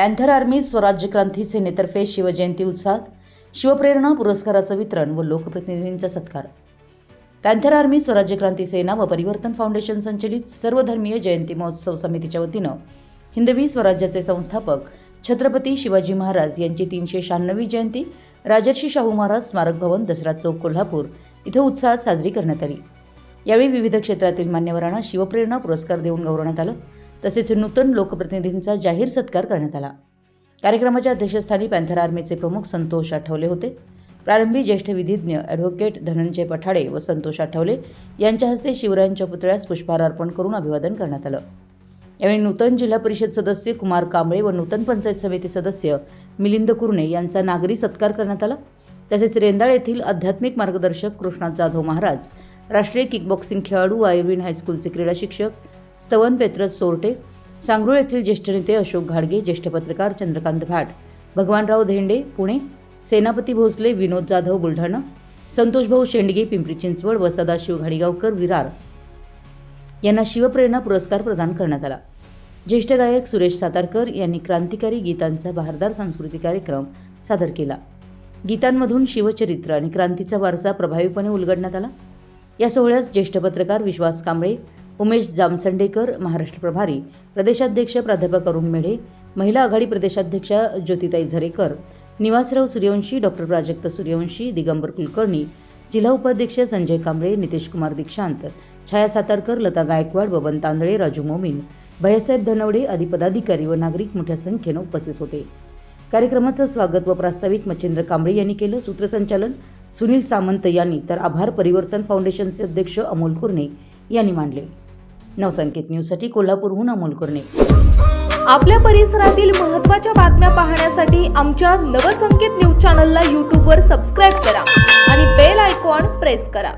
Panther army स्वराज्य क्रांती सेनेतर्फे शिवजयंती उत्साहात शिवप्रेरणा पुरस्काराचं वितरण व लोकप्रतिनिधींचा सत्कार. पॅन्थर आर्मी स्वराज्य क्रांती सेना व परिवर्तन फाउंडेशन संचलित सर्वधर्मीय जयंती महोत्सव समितीच्या वतीनं हिंदवी स्वराज्याचे संस्थापक छत्रपती शिवाजी महाराज यांची तीनशे शहाण्णवी जयंती राजर्षी शाहू महाराज स्मारक भवन दसरा चौक कोल्हापूर इथं उत्साहात साजरी करण्यात आली. यावेळी विविध क्षेत्रातील मान्यवरांना शिवप्रेरणा पुरस्कार देऊन गौरवण्यात आलं. तसेच नूतन लोकप्रतिनिधींचा जाहीर सत्कार करण्यात आला. कार्यक्रमाच्या अध्यक्षस्थानी पॅन्थर आर्मीचे प्रमुख संतोष आठवले होते. प्रारंभी ज्येष्ठ विधिज्ञ ॲडव्होकेट धनंजय पठाडे व संतोष आठवले यांच्या हस्ते शिवरायांच्या पुतळ्यास पुष्पहार अर्पण करून अभिवादन करण्यात आलं. यावेळी नूतन जिल्हा परिषद सदस्य कुमार कांबळे व नूतन पंचायत समिती सदस्य मिलिंद कुरणे यांचा नागरी सत्कार करण्यात आला. तसेच रेंदाळ येथील आध्यात्मिक मार्गदर्शक कृष्णा जाधव महाराज राष्ट्रीय किकबॉक्सिंग खेळाडू आयुर्विन हायस्कूलचे क्रीडा शिक्षक स्तवन पेत्रस सोरटे सांगरूळ येथील ज्येष्ठ नेते अशोक घाडगे ज्येष्ठ पत्रकार चंद्रकांत भाट भगवानराव धेंडे पुणे सेनापती भोसले विनोद जाधव बुलढाणा संतोषभाऊ शेंडगे पिंपरी चिंचवड व सदाशिव घाडीगावकर विरार. यांना शिवप्रेरणा पुरस्कार प्रदान करण्यात आला. ज्येष्ठ गायक सुरेश सातारकर यांनी क्रांतिकारी गीतांचा बहारदार सांस्कृतिक कार्यक्रम सादर केला. गीतांमधून शिवचरित्र आणि क्रांतीचा वारसा प्रभावीपणे उलगडण्यात आला. या सोहळ्यास ज्येष्ठ पत्रकार विश्वास कांबळे उमेश जामसंडेकर महाराष्ट्र प्रभारी प्रदेशाध्यक्ष प्राध्यापक अरुण मेढे महिला आघाडी प्रदेशाध्यक्षा ज्योतिताई झरेकर निवासराव सूर्यवंशी डॉक्टर प्राजक्त सूर्यवंशी दिगंबर कुलकर्णी जिल्हा उपाध्यक्ष संजय कांबळे नितेश कुमार दीक्षांत छाया सातारकर लता गायकवाड बबन तांदळे राजू मोमीन भैयासाहेब धनवडे आदी पदाधिकारी व नागरिक मोठ्या संख्येनं उपस्थित होते. कार्यक्रमाचं स्वागत व प्रास्ताविक मच्छिंद्र कांबळे यांनी केलं. सूत्रसंचालन सुनील सामंत यांनी तर आभार परिवर्तन फाउंडेशनचे अध्यक्ष अमोल कुर्णे यांनी मांडले. नवसंकेत न्यूजसाठी कोल्हापूरहून अमोल कुरणे. आपल्या परिसरातील महत्त्वाच्या बातम्या पाहण्यासाठी आमच्या नवसंकेत न्यूज चॅनलला यूट्यूबवर सबस्क्राईब करा आणि बेल आयकॉन प्रेस करा.